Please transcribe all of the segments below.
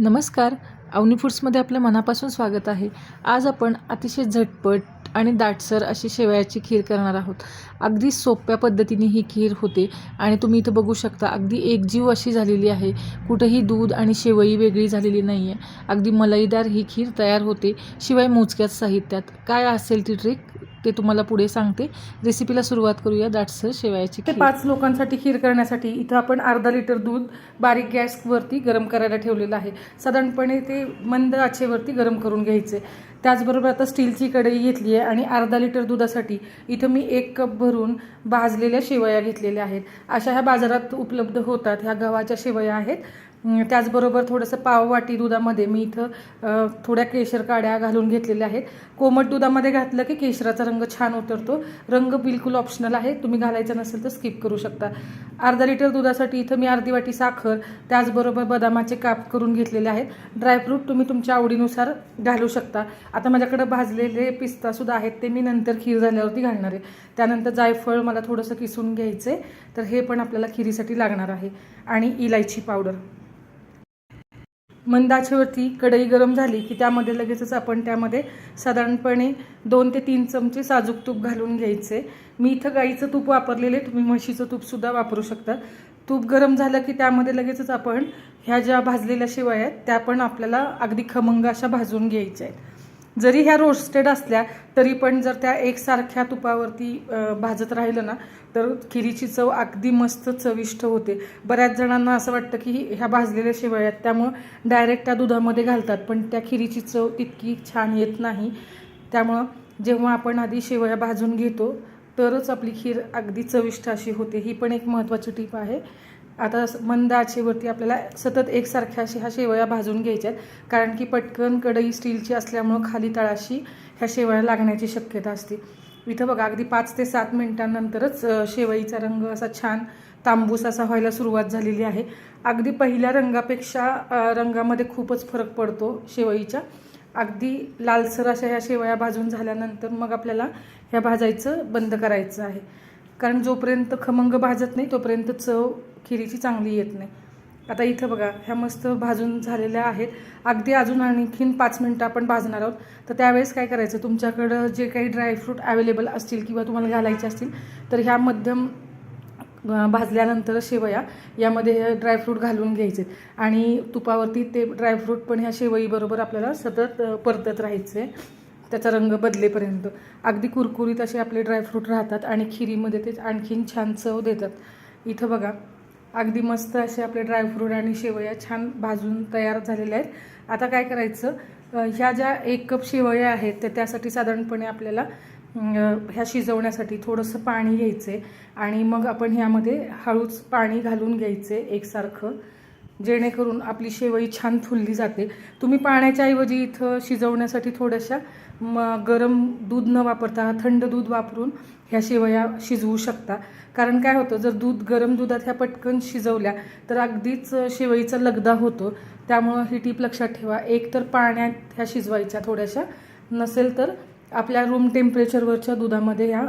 नमस्कार. अवनी फूड्समध्ये आपलं मनापासून स्वागत आहे. आज आपण अतिशय झटपट आणि दाटसर अशी शेवयाची खीर करणार आहोत. अगदी सोप्या पद्धतीने ही खीर होते आणि तुम्ही इथं बघू शकता अगदी एकजीव अशी झालेली आहे. कुठंही दूध आणि शेवई वेगळी झालेली नाही आहे अगदी मलईदार ही खीर तयार होते शिवाय मोजक्याच साहित्यात. काय असेल ती ट्रिक ते तुम्हाला पुढे सांगते. रेसिपीला सुरुवात करूया. दाटसर शेवयाची ते पाच लोकांसाठी खीर करण्यासाठी इथं आपण अर्धा लिटर दूध बारीक गॅसवरती गरम करायला ठेवलेलं आहे. साधारणपणे ते मंद आचेवरती गरम करून घ्यायचे. त्याचबरोबर आता स्टीलची कढई घेतली आहे आणि अर्धा लिटर दुधासाठी इथं मी एक कप भरून भाजलेल्या शेवया घेतलेल्या आहेत. अशा ह्या बाजारात उपलब्ध होतात. ह्या गव्हाच्या शेवया आहेत. त्याचबरोबर थोडंसं पाव वाटी दुधामध्ये मी इथं थोड्या केशर काड्या घालून घेतलेल्या आहेत. कोमट दुधामध्ये घातलं की केशराचा रंग छान उतरतो. रंग बिलकुल ऑप्शनल आहे. तुम्ही घालायचा नसेल तर स्किप करू शकता. अर्धा लिटर दुधासाठी इथं मी अर्धी वाटी साखर त्याचबरोबर बदामाचे काप करून घेतलेले आहेत. ड्रायफ्रूट तुम्ही तुमच्या आवडीनुसार घालू शकता. आता माझ्याकडं भाजलेले पिस्तासुद्धा आहेत. ते मी नंतर खीर झाल्यावरती घालणार आहे. त्यानंतर जायफळ मला थोडंसं किसून घ्यायचं आहे तर हे पण आपल्याला खिरीसाठी लागणार आहे. आणि इलायची पावडर. मंदाचेवरती कढई गरम झाली की त्यामध्ये लगेचच आपण त्यामध्ये साधारणपणे दोन ते तीन चमचे साजूक तूप घालून घ्यायचे. मी इथं गाईचं तूप वापरलेले तुम्ही म्हशीचं तूपसुद्धा वापरू शकता. तूप गरम झालं की त्यामध्ये लगेचच आपण ह्या ज्या भाजलेल्या शिवाय आहेत त्या पण आपल्याला अगदी खमंग अशा भाजून घ्यायच्या आहेत. जरी ह्या रोस्टेड असल्या तरी पण जर त्या एकसारख्या तुपावरती भाजत राहिलं ना तर खिरीची चव अगदी मस्त चविष्ट होते. बऱ्याच जणांना असं वाटतं की ह्या भाजलेल्या शेवया आहेत त्यामुळं डायरेक्ट त्या दुधामध्ये घालतात पण त्या खिरीची चव तितकी छान येत नाही. त्यामुळं जेव्हा आपण आधी शेवया भाजून घेतो तरच आपली खीर अगदी चविष्ट अशी होते. ही पण एक महत्त्वाची टीप आहे. आता मंद आचेवरती आपल्याला सतत एकसारख्या अशी ह्या शेवया भाजून घ्यायच्या आहेत कारण की पटकन कढई स्टीलची असल्यामुळं खाली तळाशी ह्या शेवया लागण्याची शक्यता असते. इथं बघा अगदी पाच ते सात मिनिटांनंतरच शेवईचा रंग असा छान तांबूस असा व्हायला सुरुवात झालेली आहे. अगदी पहिल्या रंगापेक्षा रंगामध्ये खूपच फरक पडतो शेवईच्या अगदी लालसर अशा ह्या शेवया भाजून झाल्यानंतर मग आपल्याला ह्या भाजायचं बंद करायचं आहे. कारण जोपर्यंत खमंग भाजत नाही तोपर्यंत चव खिरीची चांगली येत नाही. आता इथं बघा ह्या मस्त भाजून झालेल्या आहेत. अगदी अजून आणखीन पाच मिनटं आपण भाजणार आहोत. तर त्यावेळेस काय करायचं तुमच्याकडं जे काही ड्रायफ्रूट अवेलेबल असतील किंवा तुम्हाला घालायचे असतील तर ह्या मध्यम भाजल्यानंतर शेवया यामध्ये ड्रायफ्रूट घालून घ्यायचे. आणि तुपावरती ते ड्रायफ्रूट पण ह्या शेवईबरोबर आपल्याला सतत परतत राहायचे त्याचा रंग बदलेपर्यंत. अगदी कुरकुरीत असे आपले ड्रायफ्रूट राहतात आणि खिरीमध्ये ते आणखीन छान चव देतात. इथं बघा अगदी मस्त असे आपले ड्रायफ्रूट आणि शेवया छान भाजून तयार झालेल्या आहेत. आता काय करायचं? ह्या ज्या एक कप शेवया आहेत तर त्यासाठी साधारणपणे आपल्याला ह्या शिजवण्यासाठी थोडंसं पाणी घ्यायचं आहे आणि मग आपण ह्यामध्ये हळूच पाणी घालून घ्यायचे एकसारखं. जेणेकरून आपली शेवई छान फुलली जाते. तुम्ही पाण्याच्या ऐवजी इथं शिजवण्यासाठी थोड्याशा म गरम दूध न वापरता थंड दूध वापरून ह्या शेवया शिजवू शकता. कारण काय होतं जर दूध गरम दुधात ह्या पटकन शिजवल्या तर अगदीच शेवईचा लगदा होतो. त्यामुळं ही टीप लक्षात ठेवा. एक तर पाण्यात ह्या शिजवायच्या थोड्याशा नसेल तर आपल्या रूम टेम्परेचरवरच्या दुधामध्ये ह्या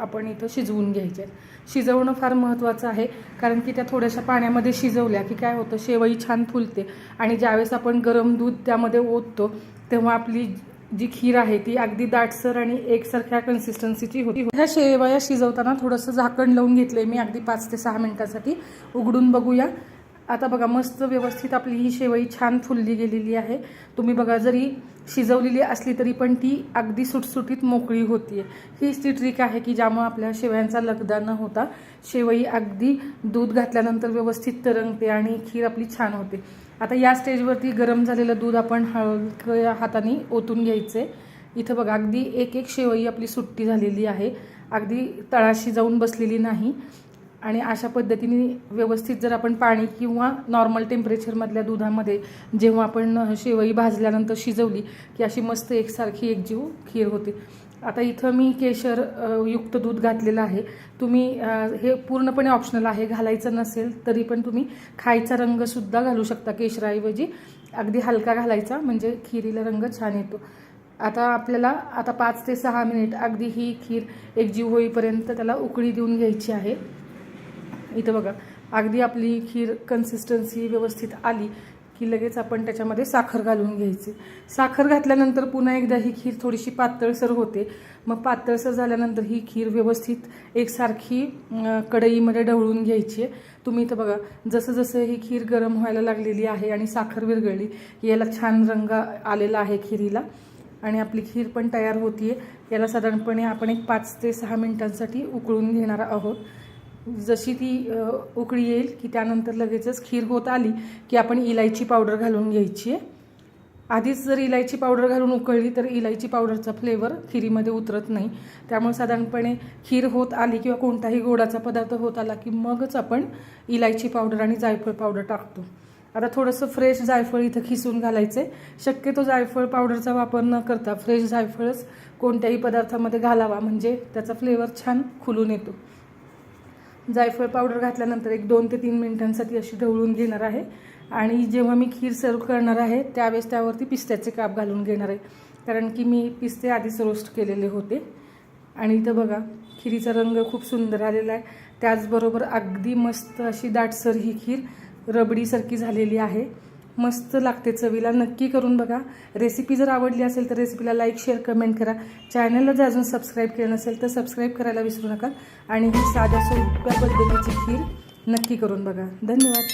आपण इथं शिजवून घ्यायच्या. आहेत शिजवणं फार महत्त्वाचं आहे. कारण की त्या थोड्याशा पाण्यामध्ये शिजवल्या की काय होतं शेवई छान फुलते. आणि ज्यावेळेस आपण गरम दूध त्यामध्ये ओततो तेव्हा आपली जी खीर आहे ती अगदी दाटसर आणि एकसारख्या कन्सिस्टन्सीची होती. ह्या शेवया शिजवताना थोडंसं झाकण लावून घेतलंय मी अगदी पाच ते सहा मिनिटासाठी. उघडून बघूया. आता बघा मस्त व्यवस्थित आपली ही शेवई छान फुलली गेलेली आहे. तुम्ही बघा जरी शिजवलेली असली तरी पण ती अगदी सुटसुटीत मोकळी होती हीच ती ट्रिक आहे की ज्यामुळे आपल्या शेवयांचा लगदा न होता शेवई अगदी दूध घातल्यानंतर व्यवस्थित तरंगते आणि खीर आपली छान होते. आता या स्टेजवरती गरम झालेलं दूध आपण हलकं हाताने ओतून घ्यायचे. इथं बघा अगदी एक एक शेवई आपली सुट्टी झालेली आहे. अगदी तळाशी जाऊन बसलेली नाही. आणि अशा पद्धतीने व्यवस्थित जर आपण पाणी किंवा नॉर्मल टेम्परेचरमधल्या दुधामध्ये जेव्हा आपण शेवई भाजल्यानंतर शिजवली की अशी मस्त एकसारखी एकजीव खीर होते. आता इथं मी केशर युक्त दूध घातलेलं आहे. तुम्ही हे पूर्णपणे ऑप्शनल आहे घालायचं नसेल तरी पण तुम्ही खायचा रंगसुद्धा घालू शकता केशराऐवजी. अगदी हलका घालायचा म्हणजे खिरीला रंग छान येतो. आता आपल्याला आता पाच ते सहा मिनिट अगदी ही खीर एकजीव होईपर्यंत त्याला उकळी देऊन घ्यायची आहे. इथं बघा अगदी आपली खीर कन्सिस्टन्सी व्यवस्थित आली की लगेच आपण त्याच्यामध्ये साखर घालून घ्यायची. साखर घातल्यानंतर पुन्हा एकदा ही खीर थोडीशी पातळसर होते. मग पातळसर झाल्यानंतर ही खीर व्यवस्थित एकसारखी कढईमध्ये ढवळून घ्यायची आहे. तुम्ही इथं बघा जसं जसं ही खीर गरम व्हायला लागलेली आहे आणि साखर विरगळली याला छान रंग आलेला आहे खिरीला. आणि आपली खीर पण तयार होतीये. याला साधारणपणे आपण एक पाच ते सहा मिनिटांसाठी उकळून घेणार आहोत. जशी ती उकळी येईल की त्यानंतर लगेचच खीर होत आली की आपण इलायची पावडर घालून घ्यायची आहे. आधीच जर इलायची पावडर घालून उकळली तर इलायची पावडरचा फ्लेवर खिरीमध्ये उतरत नाही. त्यामुळे साधारणपणे खीर होत आली किंवा कोणताही गोडाचा पदार्थ होत आला की मगच आपण इलायची पावडर आणि जायफळ पावडर टाकतो. आता थोडंसं फ्रेश जायफळ इथं खिसून घालायचं आहे. शक्यतो जायफळ पावडरचा वापर न करता फ्रेश जायफळच कोणत्याही पदार्थामध्ये घालावा. म्हणजे त्याचा फ्लेवर छान खुलून येतो. जायफळ पावडर घातल्यानंतर एक दोन ते तीन मिनिटांसाठी अशी ढवळून घेणार आहे. आणि जेव्हा मी खीर सर्व करणार आहे त्यावेळेस त्यावरती पिस्त्याचे काप घालून घेणार आहे. कारण की मी पिस्ते आधीच रोस्ट केलेले होते. आणि इथं बघा खिरीचा रंग खूप सुंदर आलेला आहे. त्याचबरोबर अगदी मस्त अशी दाटसर ही खीर रबडीसारखी झालेली आहे. मस्त लागते चवीला. नक्की करून बघा. रेसिपी जर आवडली असेल तर रेसिपीला लाईक शेअर कमेंट करा. चॅनलला जर अजून सबस्क्राईब केलं नसेल तर सबस्क्राईब करायला विसरू नका. आणि ही साध्या सोप्या पद्धतीची खीर नक्की करून बघा. धन्यवाद.